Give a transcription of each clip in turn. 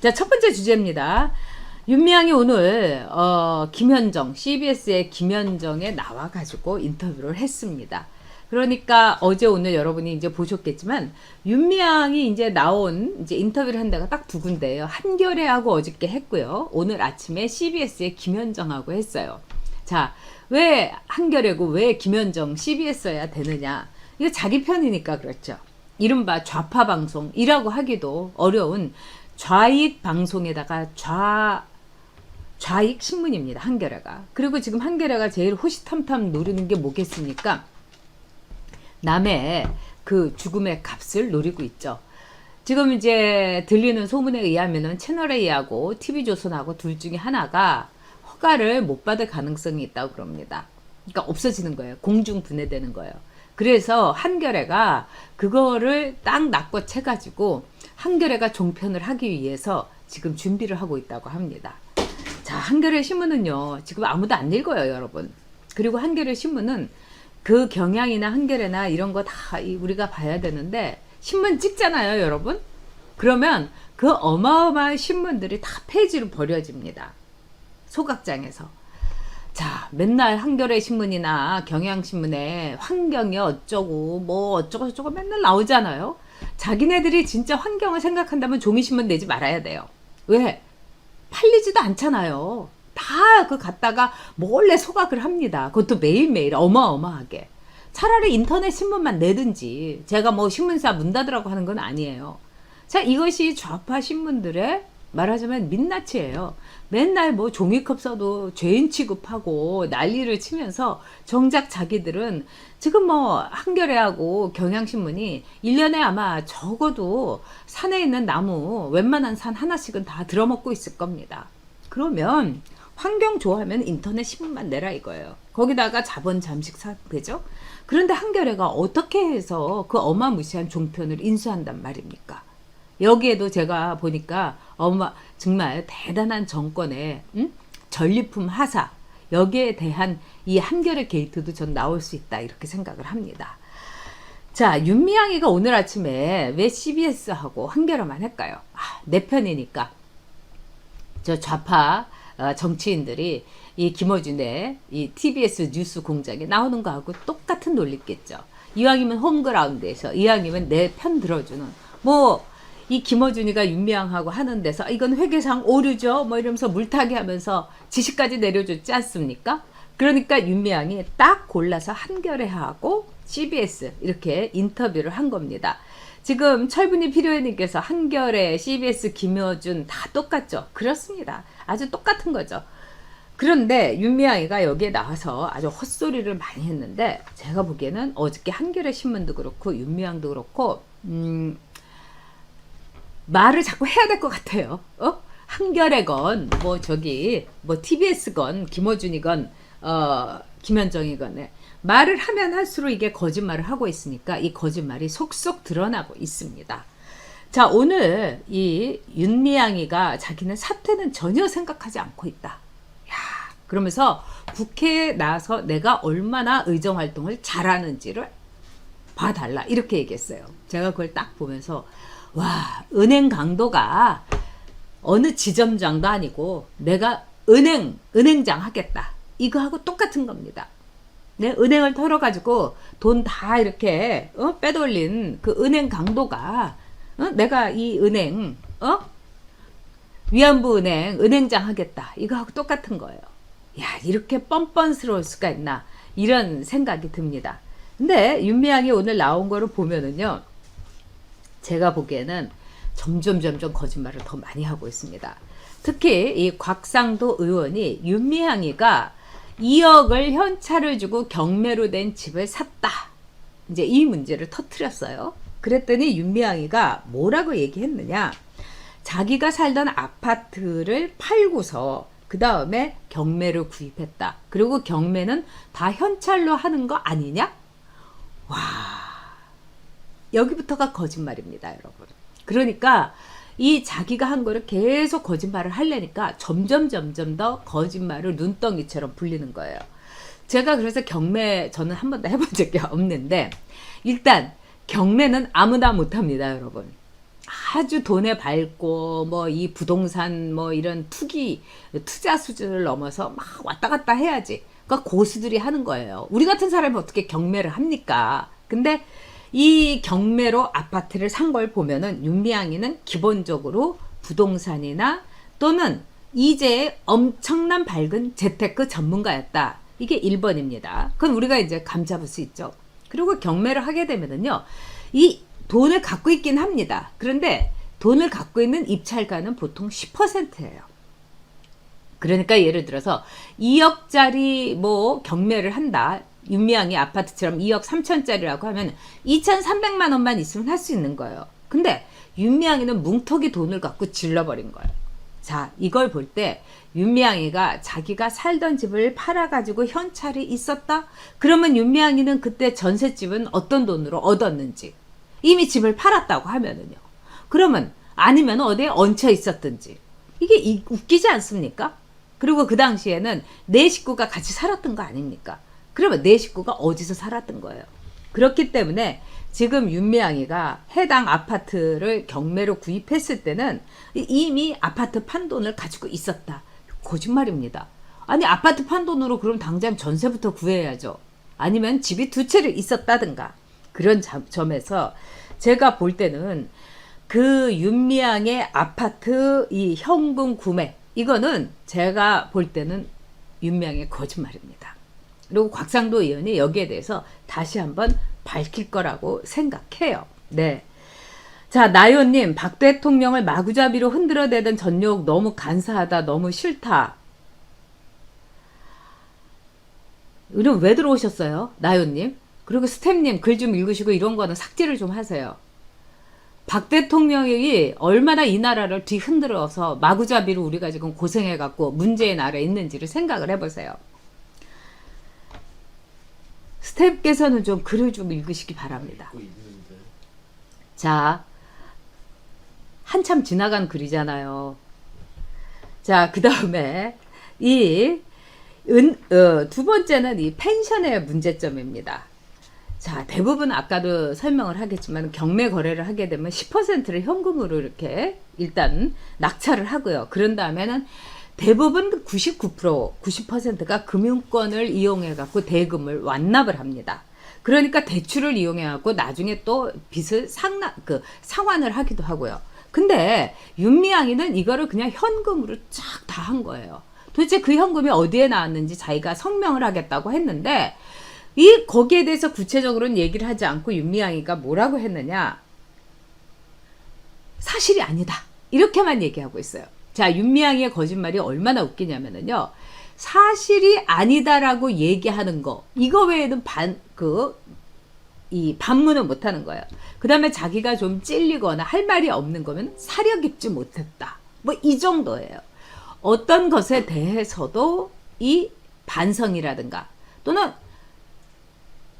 자, 첫 번째 주제입니다. 윤미향이 오늘 어, 김현정 CBS의 김현정에 나와 가지고 인터뷰를 했습니다. 그러니까 어제 오늘 여러분이 이제 보셨겠지만 윤미향이 이제 나온 이제 인터뷰를 한 데가 딱 두 군데예요. 한겨레하고 어저께 했고요. 오늘 아침에 CBS의 김현정하고 했어요. 자, 왜 한겨레고 왜 김현정 CBS여야 되느냐? 이거 자기 편이니까 그렇죠. 이른바 좌파 방송이라고 하기도 어려운 좌익 방송에다가 좌 좌익 신문입니다. 한겨레가. 그리고 지금 한겨레가 제일 호시탐탐 노리는 게 뭐겠습니까? 남의 그 죽음의 값을 노리고 있죠. 지금 이제 들리는 소문에 의하면은 채널 A하고 TV조선하고 둘 중에 하나가 허가를 못 받을 가능성이 있다고 그럽니다. 그러니까 없어지는 거예요. 공중 분해되는 거예요. 그래서 한겨레가 그거를 딱 낚고 채가지고 한겨레가 종편을 하기 위해서 지금 준비를 하고 있다고 합니다. 자, 한겨레 신문은요, 지금 아무도 안 읽어요, 여러분. 그리고 한겨레 신문은 그 경향이나 한겨레나 이런 거 다 우리가 봐야 되는데, 신문 찍잖아요, 여러분? 그러면 그 어마어마한 신문들이 다 폐지로 버려집니다. 소각장에서. 자, 맨날 한겨레 신문이나 경향신문에 환경이 어쩌고, 뭐 어쩌고 저쩌고 맨날 나오잖아요. 자기네들이 진짜 환경을 생각한다면 종이신문 내지 말아야 돼요. 왜? 팔리지도 않잖아요. 다 그 갖다가 몰래 소각을 합니다. 그것도 매일매일 어마어마하게. 차라리 인터넷 신문만 내든지 제가 뭐 신문사 문 닫으라고 하는 건 아니에요. 자, 이것이 좌파 신문들의 말하자면 민낯이에요. 맨날 뭐 종이컵 써도 죄인 취급하고 난리를 치면서 정작 자기들은 지금 뭐 한겨레하고 경향신문이 1년에 아마 적어도 산에 있는 나무 웬만한 산 하나씩은 다 들어먹고 있을 겁니다. 그러면 환경 좋아하면 인터넷 신문만 내라 이거예요. 거기다가 자본 잠식 상태죠. 그런데 한겨레가 어떻게 해서 그 어마무시한 종편을 인수한단 말입니까? 여기에도 제가 보니까 어마 정말 대단한 정권의 음? 전리품 하사 여기에 대한 이 한겨레 게이트도 전 나올 수 있다 이렇게 생각을 합니다. 자 윤미향이가 오늘 아침에 왜 CBS하고 한겨레만 할까요? 아, 내 편이니까 저 좌파 어, 정치인들이 이 김어준의 이 TBS 뉴스 공장에 나오는 거하고 똑같은 논리겠죠. 이왕이면 홈그라운드에서 이왕이면 내 편 들어주는 뭐 이 김어준이가 윤미향하고 하는 데서 아, 이건 회계상 오류죠 뭐 이러면서 물타기 하면서 지시까지 내려줬지 않습니까? 그러니까 윤미향이 딱 골라서 한겨레하고 CBS 이렇게 인터뷰를 한 겁니다. 지금 철분이 필요해님께서 한겨레, CBS, 김여준 다 똑같죠? 그렇습니다. 아주 똑같은 거죠. 그런데 윤미향이가 여기에 나와서 아주 헛소리를 많이 했는데 제가 보기에는 어저께 한겨레 신문도 그렇고 윤미향도 그렇고 음, 말을 자꾸 해야 될 것 같아요. 어? 한겨레건 뭐 저기 뭐 TBS건 김어준이건 어 김현정이건 네. 말을 하면 할수록 이게 거짓말을 하고 있으니까 이 거짓말이 속속 드러나고 있습니다. 자 오늘 이 윤미향이가 자기는 사퇴는 전혀 생각하지 않고 있다. 야 그러면서 국회에 나서 내가 얼마나 의정 활동을 잘하는지를 봐달라 이렇게 얘기했어요. 제가 그걸 딱 보면서 와 은행 강도가 어느 지점장도 아니고 내가 은행 은행장 하겠다 이거하고 똑같은 겁니다. 내 은행을 털어가지고 돈 다 이렇게 어? 빼돌린 그 은행 강도가 어? 내가 이 은행 어? 위안부 은행 은행장 하겠다 이거하고 똑같은 거예요. 야 이렇게 뻔뻔스러울 수가 있나 이런 생각이 듭니다. 근데 윤미향이 오늘 나온 거를 보면은요. 제가 보기에는 점점 점점 거짓말을 더 많이 하고 있습니다. 특히 이 곽상도 의원이 윤미향이가 2억을 현찰을 주고 경매로 된 집을 샀다. 이제 이 문제를 터트렸어요. 그랬더니 윤미향이가 뭐라고 얘기했느냐? 자기가 살던 아파트를 팔고서 그 다음에 경매를 구입했다. 그리고 경매는 다 현찰로 하는 거 아니냐? 와, 여기부터가 거짓말입니다, 여러분. 그러니까 이 자기가 한 거를 계속 거짓말을 하려니까 점점 점점 더 거짓말을 눈덩이처럼 불리는 거예요. 제가 그래서 경매 저는 한 번도 해본 적이 없는데 일단 경매는 아무나 못합니다, 여러분. 아주 돈에 밝고 뭐 이 부동산 뭐 이런 투기 투자 수준을 넘어서 막 왔다 갔다 해야지. 그러니까 고수들이 하는 거예요. 우리 같은 사람이 어떻게 경매를 합니까? 근데 이 경매로 아파트를 산 걸 보면은 윤미향이는 기본적으로 부동산이나 또는 이제 엄청난 밝은 재테크 전문가였다. 이게 1번입니다. 그건 우리가 이제 감 잡을 수 있죠. 그리고 경매를 하게 되면은요, 이 돈을 갖고 있긴 합니다. 그런데 돈을 갖고 있는 입찰가는 보통 10%예요. 그러니까 예를 들어서 2억짜리 뭐 경매를 한다. 윤미향이 아파트처럼 2억 3천짜리라고 하면 2,300만 원만 있으면 할 수 있는 거예요. 근데 윤미향이는 뭉텅이 돈을 갖고 질러버린 거예요. 자, 이걸 볼 때 윤미향이가 자기가 살던 집을 팔아가지고 현찰이 있었다? 그러면 윤미향이는 그때 전셋집은 어떤 돈으로 얻었는지 이미 집을 팔았다고 하면은요. 그러면 아니면 어디에 얹혀 있었든지 이게 이- 웃기지 않습니까? 그리고 그 당시에는 내 식구가 같이 살았던 거 아닙니까? 그러면 내 식구가 어디서 살았던 거예요? 그렇기 때문에 지금 윤미향이가 해당 아파트를 경매로 구입했을 때는 이- 이미 아파트 판돈을 가지고 있었다. 거짓말입니다. 아니 아파트 판돈으로 그럼 당장 전세부터 구해야죠. 아니면 집이 두 채를 있었다든가 그런 자- 점에서 제가 볼 때는 그 윤미향의 아파트 이 현금 구매 이거는 제가 볼 때는 윤미향의 거짓말입니다. 그리고 곽상도 의원이 여기에 대해서 다시 한번 밝힐 거라고 생각해요. 네. 자, 나요님, 박 대통령을 마구잡이로 흔들어대던 전욕 너무 간사하다, 너무 싫다. 이런 왜 들어오셨어요? 나요님? 그리고 스템님, 글 좀 읽으시고 이런 거는 삭제를 좀 하세요. 박 대통령이 얼마나 이 나라를 뒤흔들어서 마구잡이로 우리가 지금 고생해갖고 문제의 나라에 있는지를 생각을 해보세요. 스텝께서는 좀 글을 좀 읽으시기 바랍니다. 자, 한참 지나간 글이잖아요. 자, 그 다음에 이 은, 어, 두 번째는 이 펜션의 문제점입니다. 자, 대부분 아까도 설명을 하겠지만 경매 거래를 하게 되면 10%를 현금으로 이렇게 일단 낙찰을 하고요. 그런 다음에는 대부분 99%, 90%가 금융권을 이용해 갖고 대금을 완납을 합니다. 그러니까 대출을 이용해 갖고 나중에 또 빚을 상납 그 상환을 하기도 하고요. 근데 윤미향이는 이거를 그냥 현금으로 쫙 다 한 거예요. 도대체 그 현금이 어디에 나왔는지 자기가 성명을 하겠다고 했는데 이 거기에 대해서 구체적으로는 얘기를 하지 않고 윤미향이가 뭐라고 했느냐? 사실이 아니다. 이렇게만 얘기하고 있어요. 자, 윤미향이의 거짓말이 얼마나 웃기냐면은요. 사실이 아니다라고 얘기하는 거. 이거 외에는 반, 그, 이 반문을 못 하는 거예요. 그 다음에 자기가 좀 찔리거나 할 말이 없는 거면 사려 깊지 못했다. 뭐 이 정도예요. 어떤 것에 대해서도 이 반성이라든가 또는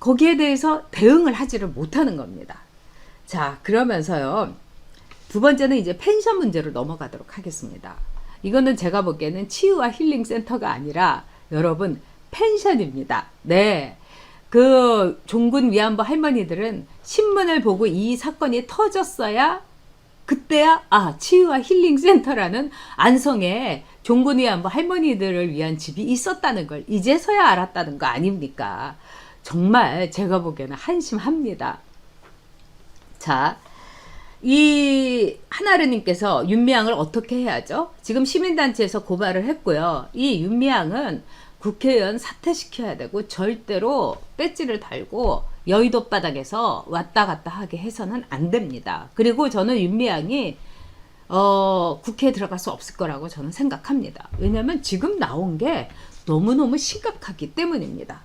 거기에 대해서 대응을 하지를 못하는 겁니다. 자, 그러면서요. 두 번째는 이제 펜션 문제로 넘어가도록 하겠습니다. 이거는 제가 보기에는 치유와 힐링 센터가 아니라 여러분 펜션입니다. 네. 그 종군 위안부 할머니들은 신문을 보고 이 사건이 터졌어야 그때야 아 치유와 힐링 센터라는 안성에 종군 위안부 할머니들을 위한 집이 있었다는 걸 이제서야 알았다는 거 아닙니까? 정말 제가 보기에는 한심합니다. 자, 이 하나르님께서 윤미향을 어떻게 해야죠? 지금 시민단체에서 고발을 했고요. 이 윤미향은 국회의원 사퇴시켜야 되고 절대로 배지를 달고 여의도 바닥에서 왔다 갔다 하게 해서는 안 됩니다. 그리고 저는 윤미향이 어, 국회에 들어갈 수 없을 거라고 저는 생각합니다. 왜냐하면 지금 나온 게 너무너무 심각하기 때문입니다.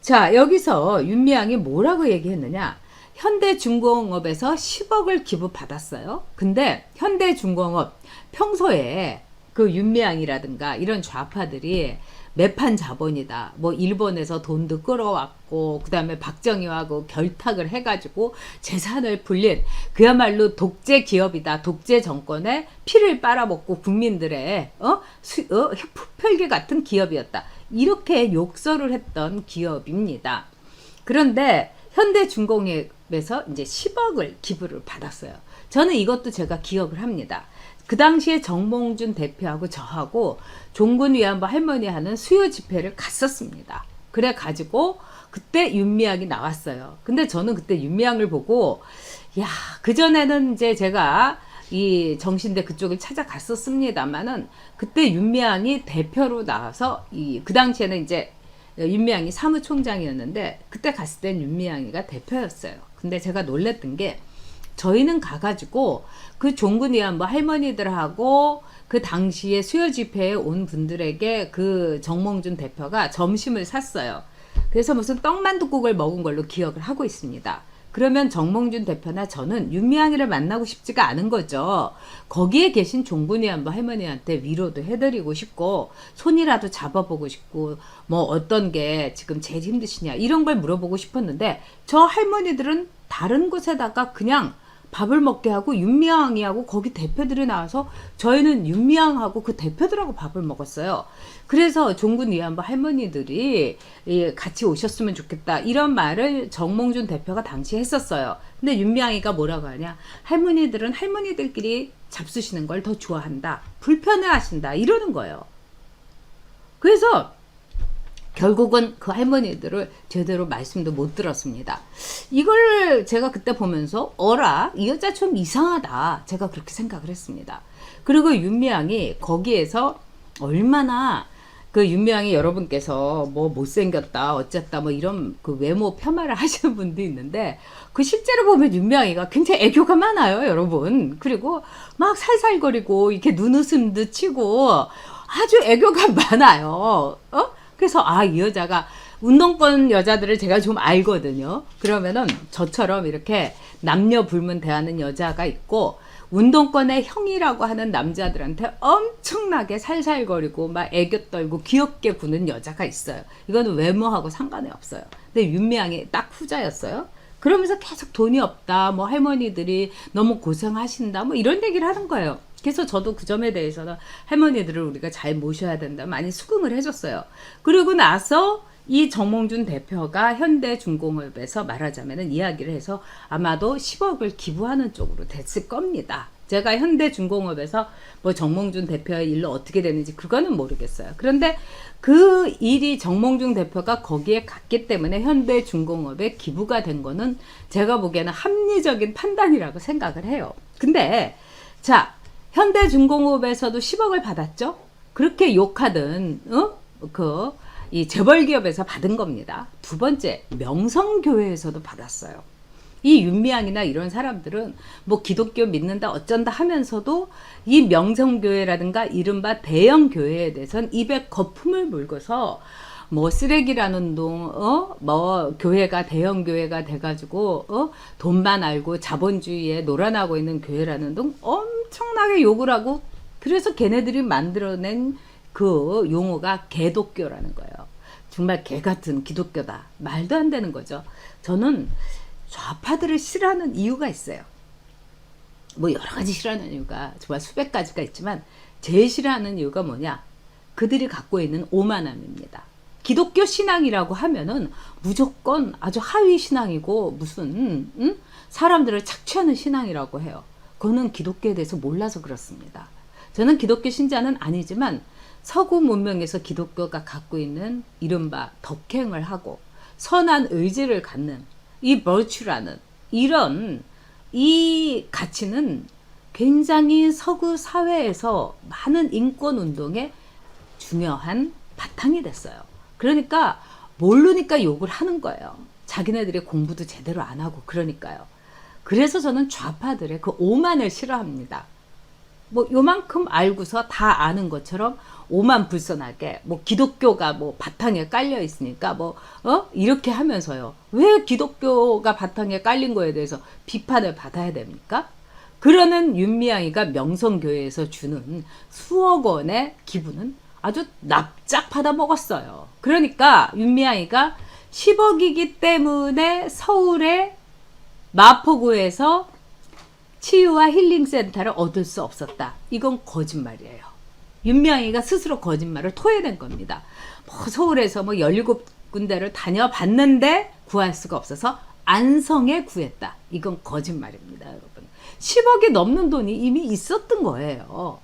자, 여기서 윤미향이 뭐라고 얘기했느냐? 현대중공업에서 10억을 기부받았어요. 근데 현대중공업 평소에 그 윤미향이라든가 이런 좌파들이 매판 자본이다. 뭐 일본에서 돈도 끌어왔고 그다음에 박정희하고 결탁을 해가지고 재산을 불린 그야말로 독재 기업이다. 독재 정권의 피를 빨아먹고 국민들의 어, 수, 어 혈기 같은 기업이었다. 이렇게 욕설을 했던 기업입니다. 그런데 현대중공업에서 이제 10억을 기부를 받았어요. 저는 이것도 제가 기억을 합니다. 그 당시에 정몽준 대표하고 저하고 종군 위안부 할머니 하는 수요 집회를 갔었습니다. 그래 가지고 그때 윤미향이 나왔어요. 근데 저는 그때 윤미향을 보고 야, 그전에는 이제 제가 이 정신대 그쪽을 찾아갔었습니다만은 그때 윤미향이 대표로 나와서 이 그 당시에는 이제 윤미향이 사무총장이었는데 그때 갔을 땐 윤미향이가 대표였어요. 근데 제가 놀랬던 게 저희는 가가지고 그 종군 위안부 할머니들하고 그 당시에 수요 집회에 온 분들에게 그 정몽준 대표가 점심을 샀어요. 그래서 무슨 떡만둣국을 먹은 걸로 기억을 하고 있습니다. 그러면 정몽준 대표나 저는 윤미향이를 만나고 싶지가 않은 거죠. 거기에 계신 종군이 한번 할머니한테 위로도 해드리고 싶고 손이라도 잡아보고 싶고 뭐 어떤 게 지금 제일 힘드시냐 이런 걸 물어보고 싶었는데 저 할머니들은 다른 곳에다가 그냥 밥을 먹게 하고 윤미향이하고 거기 대표들이 나와서 저희는 윤미향하고 그 대표들하고 밥을 먹었어요. 그래서 종군 위안부 할머니들이 예, 같이 오셨으면 좋겠다 이런 말을 정몽준 대표가 당시 했었어요. 근데 윤미향이가 뭐라고 하냐? 할머니들은 할머니들끼리 잡수시는 걸 더 좋아한다. 불편해하신다. 이러는 거예요. 그래서 결국은 그 할머니들을 제대로 말씀도 못 들었습니다. 이걸 제가 그때 보면서 어라 이 여자 좀 이상하다 제가 그렇게 생각을 했습니다. 그리고 윤미향이 거기에서 얼마나 그 윤미향이 여러분께서 뭐 못생겼다 어쨌다 뭐 이런 그 외모 폄하를 하시는 분도 있는데 그 실제로 보면 윤미향이가 굉장히 애교가 많아요 여러분 그리고 막 살살거리고 이렇게 눈웃음도 치고 아주 애교가 많아요 어? 그래서 아 이 여자가 운동권 여자들을 제가 좀 알거든요. 그러면은 저처럼 이렇게 남녀 불문 대하는 여자가 있고 운동권의 형이라고 하는 남자들한테 엄청나게 살살거리고 막 애교 떨고 귀엽게 구는 여자가 있어요. 이거는 외모하고 상관이 없어요. 근데 윤미향이 딱 후자였어요. 그러면서 계속 돈이 없다, 뭐 할머니들이 너무 고생하신다, 뭐 이런 얘기를 하는 거예요. 그래서 저도 그 점에 대해서는 할머니들을 우리가 잘 모셔야 된다 많이 수긍을 해줬어요. 그리고 나서 이 정몽준 대표가 현대중공업에서 말하자면 이야기를 해서 아마도 10억을 기부하는 쪽으로 됐을 겁니다. 제가 현대중공업에서 뭐 정몽준 대표의 일로 어떻게 되는지 그거는 모르겠어요. 그런데 그 일이 정몽준 대표가 거기에 갔기 때문에 현대중공업에 기부가 된 거는 제가 보기에는 합리적인 판단이라고 생각을 해요. 근데 자 현대중공업에서도 10억을 받았죠. 그렇게 욕하던 어? 그이 재벌 기업에서 받은 겁니다. 두 번째 명성교회에서도 받았어요. 이 윤미향이나 이런 사람들은 뭐 기독교 믿는다 어쩐다 하면서도 이 명성교회라든가 이른바 대형 교회에 대해선 입에 거품을 물고서 뭐 쓰레기라는 동, 어, 뭐 교회가 대형 교회가 돼가지고 어, 돈만 알고 자본주의에 놀아나고 있는 교회라는 동 엄청나게 욕을 하고 그래서 걔네들이 만들어낸 그 용어가 개독교라는 거예요. 정말 개 같은 기독교다. 말도 안 되는 거죠. 저는 좌파들을 싫어하는 이유가 있어요. 뭐 여러 가지 싫어하는 이유가 정말 수백 가지가 있지만 제일 싫어하는 이유가 뭐냐? 그들이 갖고 있는 오만함입니다. 기독교 신앙이라고 하면은 무조건 아주 하위 신앙이고 무슨 음? 사람들을 착취하는 신앙이라고 해요. 그거는 기독교에 대해서 몰라서 그렇습니다. 저는 기독교 신자는 아니지만 서구 문명에서 기독교가 갖고 있는 이른바 덕행을 하고 선한 의지를 갖는 이 버추라는 이런 이 가치는 굉장히 서구 사회에서 많은 인권 운동에 중요한 바탕이 됐어요. 그러니까 모르니까 욕을 하는 거예요. 자기네들이 공부도 제대로 안 하고 그러니까요. 그래서 저는 좌파들의 그 오만을 싫어합니다. 뭐 요만큼 알고서 다 아는 것처럼 오만 불선하게 뭐 기독교가 뭐 바탕에 깔려 있으니까 뭐 어 이렇게 하면서요. 왜 기독교가 바탕에 깔린 거에 대해서 비판을 받아야 됩니까? 그러는 윤미향이가 명성교회에서 주는 수억 원의 기부는 아주 납작 받아 먹었어요. 그러니까 윤미향이가 10억이기 때문에 서울의 마포구에서 치유와 힐링 센터를 얻을 수 없었다. 이건 거짓말이에요. 윤미향이가 스스로 거짓말을 토해낸 겁니다. 뭐 서울에서 뭐 17군데를 다녀봤는데 구할 수가 없어서 안성에 구했다. 이건 거짓말입니다, 여러분. 10억이 넘는 돈이 이미 있었던 거예요.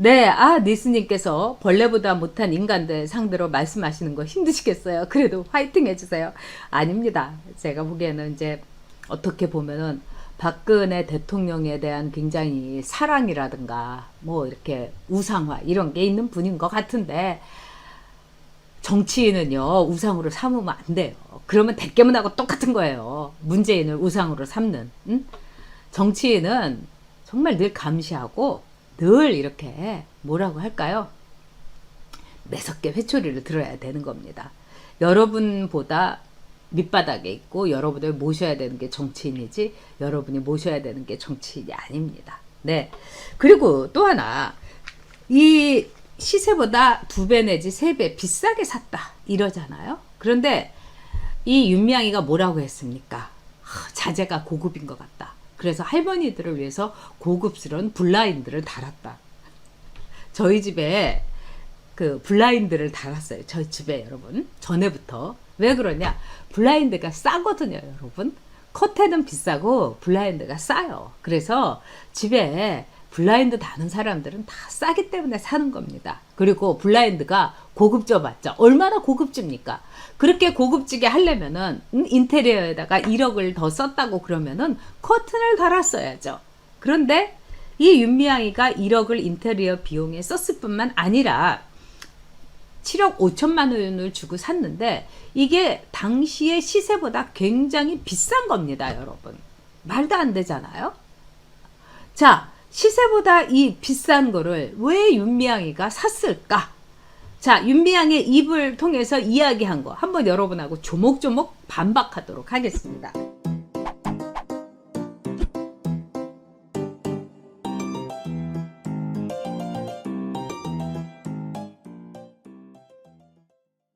네, 아, 니스님께서 벌레보다 못한 인간들 상대로 말씀하시는 거 힘드시겠어요. 그래도 화이팅 해주세요. 아닙니다. 제가 보기에는 이제 어떻게 보면은 박근혜 대통령에 대한 굉장히 사랑이라든가 뭐 이렇게 우상화 이런 게 있는 분인 것 같은데 정치인은요 우상으로 삼으면 안 돼요. 그러면 대깨문하고 똑같은 거예요. 문재인을 우상으로 삼는. 응? 정치인은 정말 늘 감시하고 늘 이렇게 뭐라고 할까요? 매섭게 회초리를 들어야 되는 겁니다. 여러분보다 밑바닥에 있고 여러분을 모셔야 되는 게 정치인이지 여러분이 모셔야 되는 게 정치인이 아닙니다. 네. 그리고 또 하나 이 시세보다 두 배 내지 세 배 비싸게 샀다 이러잖아요. 그런데 이 윤미향이가 뭐라고 했습니까? 하, 자재가 고급인 것 같다. 그래서 할머니들을 위해서 고급스러운 블라인드를 달았다. 저희 집에 그 블라인드를 달았어요. 저희 집에 여러분 전에부터 왜 그러냐? 블라인드가 싸거든요, 여러분. 커튼은 비싸고 블라인드가 싸요. 그래서 집에 블라인드 다는 사람들은 다 싸기 때문에 사는 겁니다. 그리고 블라인드가 고급져 봤죠. 얼마나 고급집니까? 그렇게 고급지게 하려면은 음, 인테리어에다가 1억을 더 썼다고 그러면은 커튼을 달았어야죠. 그런데 이 윤미향이가 1억을 인테리어 비용에 썼을 뿐만 아니라 7억 5천만 원을 주고 샀는데 이게 당시의 시세보다 굉장히 비싼 겁니다, 여러분. 말도 안 되잖아요. 자, 시세보다 이 비싼 거를 왜 윤미향이가 샀을까? 자, 윤미향의 입을 통해서 이야기한 거 한번 여러분하고 조목조목 반박하도록 하겠습니다.